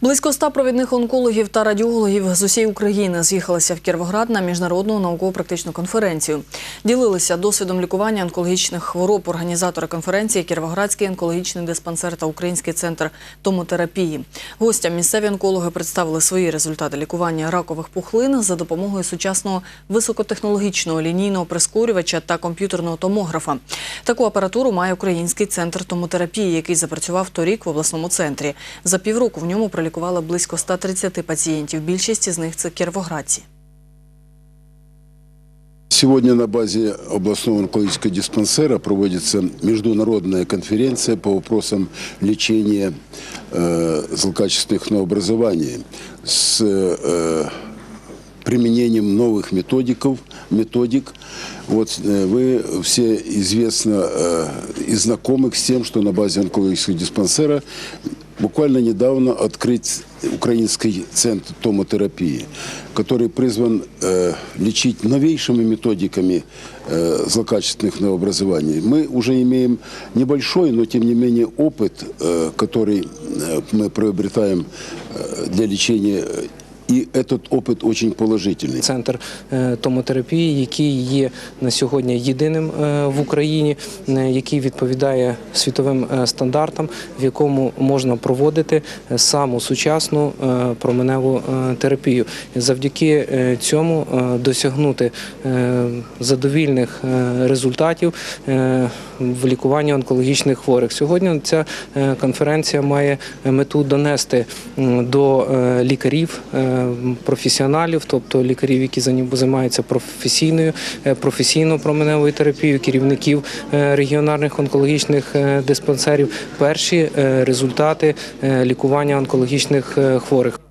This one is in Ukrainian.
Близько ста провідних онкологів та радіологів з усієї України з'їхалися в Кіровоград на міжнародну науково-практичну конференцію. Ділилися досвідом лікування онкологічних хвороб організатори конференції Кіровоградський онкологічний диспансер та Український центр томотерапії. Гостям місцеві онкологи представили свої результати лікування ракових пухлин за допомогою сучасного високотехнологічного лінійного прискорювача та комп'ютерного томографа. Таку апаратуру має Український центр томотерапії, який запрацював торік в обласному центрі. За півроку в ньому пролікували близько 130 пацієнтів. Більшість із них це кіровоградці. Сегодня на базе областного онкологического диспансера проводится международная конференция по вопросам лечения э, злокачественных новообразований с э, применением новых методиков, методик. Вот э, вы все известно э, и знакомы с тем, что на базе онкологического диспансера буквально недавно открыт Украинский центр томотерапии, который призван э, лечить новейшими методиками э, злокачественных новообразований. Мы уже имеем небольшой, но тем не менее опыт, э, который э, мы приобретаем э, для лечения, и этот опыт очень положительный. Центр е, томотерапії, який є на сьогодні єдиним е, в Україні, е, який відповідає світовим е, стандартам, в якому можна проводити е, саму сучасну е, променеву е, терапію. Завдяки е, цьому е, досягнути е, задовільних е, результатів е, в лікуванні онкологічних хворих. Сьогодні ця е, конференція має мету донести м, до е, лікарів, е, професіоналів, тобто лікарів, які займаються професійною е, професійною променевою терапією, керівників е, регіональних онкологічних е, диспансерів. Перші результати лікування онкологічних хворих.